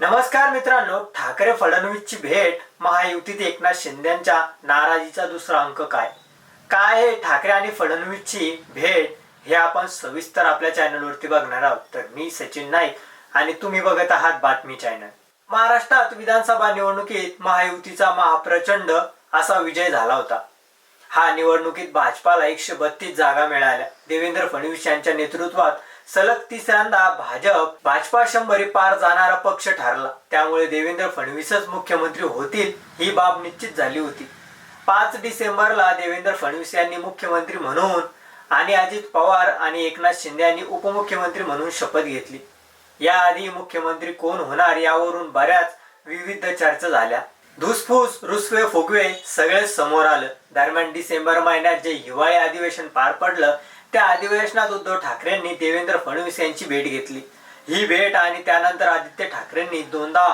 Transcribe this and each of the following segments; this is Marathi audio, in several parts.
नमस्कार मित्रांनो ठाकरे फडणवीसची भेट महायुतीत एकनाथ शिंदेच्या नाराजीचा दुसरा अंक काय? काय आहे ठाकरे आणि फडणवीसची भेट हे आपण सविस्तर आपल्या चॅनलवरती बघणार आहोत. तर मी सचिन नाईक आणि तुम्ही बघत आहात बातमी चॅनल. महाराष्ट्रात विधानसभा निवडणुकीत महायुतीचा महाप्रचंड असा विजय झाला होता. हा निवडणुकीत भाजपाला एकशे बत्तीस जागा मिळाल्या. देवेंद्र फडणवीस यांच्या नेतृत्वात सलग तिसऱ्यांदा भाजप भाजपा शंभरी पार जाणारा पक्ष ठरला. त्यामुळे देवेंद्र फडणवीसच मुख्यमंत्री होतील ही बाब निश्चित झाली होती. पाच डिसेंबरला देवेंद्र फडणवीस यांनी मुख्यमंत्री म्हणून आणि अजित पवार आणि एकनाथ शिंदे यांनी उपमुख्यमंत्री म्हणून शपथ घेतली. याआधी मुख्यमंत्री कोण होणार यावरून बऱ्याच विविध चर्चा झाल्या. धुसफूस रुसवे फुगवे सगळे समोर आलं. दरम्यान डिसेंबर महिन्यात जे हिवाळी अधिवेशन पार पडलं त्या अधिवेशनात उद्धव ठाकरेंनी देवेंद्र फडणवीस यांची भेट घेतली. ही भेट आणि त्यानंतर आदित्य ठाकरेंनी दोनदा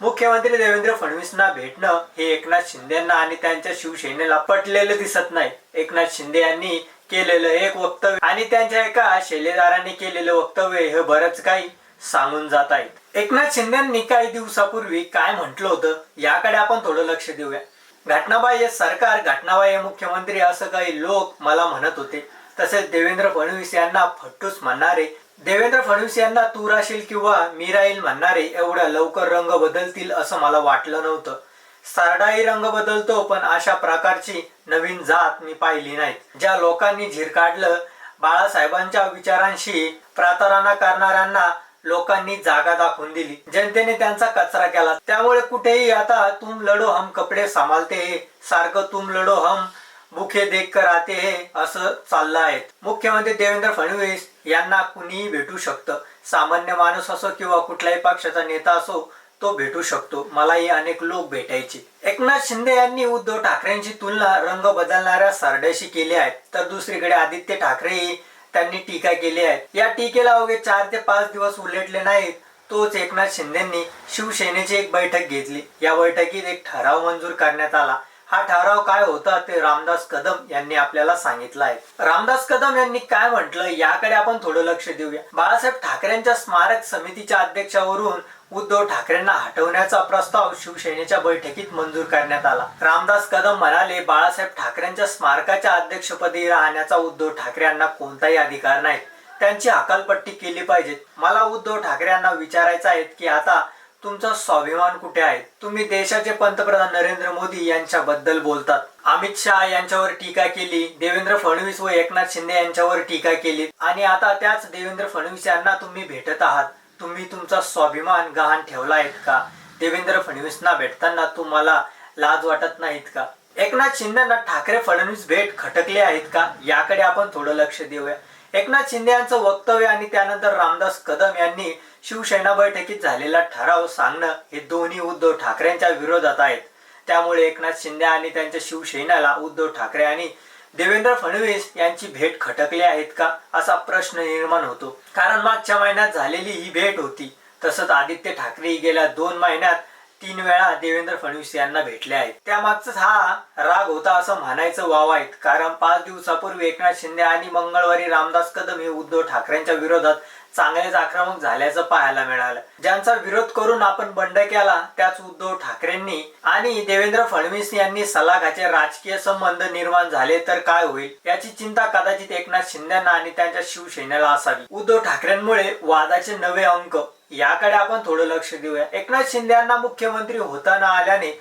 मुख्यमंत्री देवेंद्र फडणवीसना भेटणं हे एकनाथ शिंदेना आणि त्यांच्या शिवसेनेला पटलेलं दिसत नाही. एकनाथ शिंदे यांनी केलेलं एक वक्तव्य आणि त्यांच्या एका शैलेदारांनी केलेलं वक्तव्य हे बरंच काही सांगून जात आहेत. एकनाथ शिंदेनी काही दिवसापूर्वी काय म्हटलं होतं याकडे आपण थोडं लक्ष देऊया. घटनाबाह्य सरकार घटनाबाह्य मुख्यमंत्री असं काही लोक मला म्हणत होते. तसेच देवेंद्र फडणवीस यांना फट्टूस म्हणणारे. देवेंद्र फडणवीस यांना तू राशील किंवा मी राहील म्हणणारे एवढ्या लवकर रंग बदलतील असं मला वाटलं नव्हतं. सरडाही रंग बदलतो पण अशा प्रकारची नवीन जात मी पाहिली नाही. ज्या लोकांनी झिर काढलं बाळासाहेबांच्या विचारांशी प्रातारणा करणाऱ्यांना लोकांनी जागा दाखवून दिली. जनतेने त्यांचा कचरा केला. त्यामुळे कुठेही आता तुम लढो हम कपडे सांभाळते सारखं तुम लढो हम मुखे देख कर आते हे असं चाललं आहे. मुख्यमंत्री देवेंद्र फडणवीस यांना कुणीही भेटू शकतं. सामान्य माणूस असो किंवा कुठल्याही पक्षाचा नेता असो तो भेटू शकतो. मलाही अनेक लोक भेटायचे. एकनाथ शिंदे यांनी उद्धव ठाकरेंची तुलना रंग बदलणाऱ्या सरड्याशी केली आहे. तर दुसरीकडे आदित्य ठाकरेही त्यांनी टीका केली आहे. या टीकेला अवघे चार ते पाच दिवस उलटले नाहीत तोच एकनाथ शिंदेंनी शिवसेनेची एक बैठक घेतली. या बैठकीत एक ठराव मंजूर करण्यात आला. हा ठराव काय होता ते रामदास कदम यांनी आपल्याला सांगितलं आहे रामदास कदम यांनी काय म्हटलं याकडे आपण थोडं लक्ष देऊया. बाळासाहेब ठाकरेंच्या स्मारक समितीच्या अध्यक्षावरून उद्धव ठाकरेंना हटवण्याचा प्रस्ताव शिवसेनेच्या बैठकीत मंजूर करण्यात आला. रामदास कदम म्हणाले बाळासाहेब ठाकरेंच्या स्मारकाच्या अध्यक्षपदी राहण्याचा उद्धव ठाकरे यांना कोणताही अधिकार नाही. त्यांची हकालपट्टी केली पाहिजे. मला उद्धव ठाकरे यांना विचारायचं आहे की आता तुमचा स्वाभिमान कुठे आहे? तुम्ही देशाचे पंतप्रधान नरेंद्र मोदी यांच्याबद्दल बोलतात. अमित शहा यांच्यावर टीका केली. देवेंद्र फडणवीस व एकनाथ शिंदे यांच्यावर टीका केली. आणि आता त्याच देवेंद्र फडणवीस यांना तुम्ही भेटत आहात. तुम्ही तुमचा स्वाभिमान गहाण ठेवला आहेत का? देवेंद्र फडणवीसना भेटताना तुम्हाला लाज वाटत नाहीत का? एकनाथ शिंदेना ठाकरे फडणवीस भेट खटकले आहेत का? याकडे आपण थोडं लक्ष देऊया. एकनाथ शिंदे यांचं वक्तव्य आणि त्यानंतर रामदास कदम यांनी शिवसेना बैठकीत झालेला ठराव सांगणं हे दोन्ही उद्धव ठाकरेंच्या विरोधात आहेत. त्यामुळे एकनाथ शिंदे आणि त्यांच्या शिवसेनेला उद्धव ठाकरे आणि देवेंद्र फडणवीस यांची भेट खटकली आहेत का असा प्रश्न निर्माण होतो. कारण मागच्या महिन्यात झालेली ही भेट होती. तसंच आदित्य ठाकरे गेल्या दोन महिन्यात तीन वेळा देवेंद्र फडणवीस यांना भेटले आहेत. त्यामागचाच हा राग होता असं म्हणायचं वाव आहेत. कारण पाच दिवसापूर्वी एकनाथ शिंदे आणि मंगळवारी रामदास कदम हे उद्धव ठाकरेंच्या विरोधात चांगलेच आक्रमक झाल्याचं पाहायला मिळालं. ज्यांचा विरोध करून आपण बंड केला त्याच उद्धव ठाकरेंनी आणि देवेंद्र फडणवीस यांनी सलाखाचे राजकीय संबंध निर्माण झाले तर काय होईल? याची चिंता कदाचित एकनाथ शिंदेना आणि त्यांच्या शिवसेनेला असावी. उद्धव ठाकरेंमुळे वादाचे नवे अंक याकडे आपण थोडं लक्ष देऊया. एकनाथ शिंदे यांना मुख्यमंत्री होता न आल्याने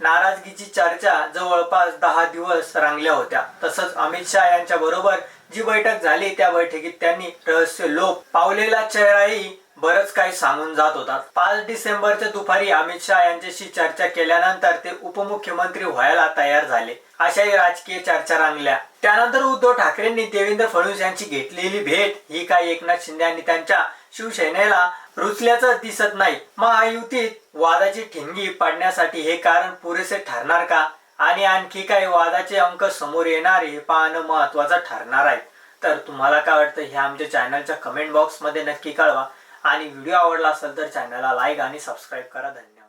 नाराजगीची चर्चा जवळपास दहा दिवस रंगल्या होत्या. तसंच अमित शहा यांच्या बरोबर जी बैठक झाली त्या बैठकीत त्यांनी रहस्य लोक पावलेला चेहराही बरंच काही सांगून जात होता. पाच डिसेंबरच्या दुपारी अमित शहा यांच्याशी चर्चा केल्यानंतर ते उपमुख्यमंत्री व्हायला तयार झाले. अशाही राजकीय चर्चा रांगल्या. त्यानंतर उद्धव ठाकरेंनी देवेंद्र फडणवीस यांची घेतलेली भेट ही काही एकनाथ शिंदे यांनी त्यांच्या शिवसेनेला रुचल्याचं दिसत नाही. महायुतीत वादाची ठिणगी पाडण्यासाठी हे कारण पुरेसे ठरणार का? आणि आणखी काही वादाचे अंक समोर येणार हे पाहणं महत्वाचं ठरणार आहे. तर तुम्हाला काय वाटतं हे आमच्या चॅनलच्या कमेंट बॉक्समध्ये नक्की कळवा. आणि व्हिडिओ आवडला असेल तर चॅनलला लाईक आणि सबस्क्राईब करा. धन्यवाद.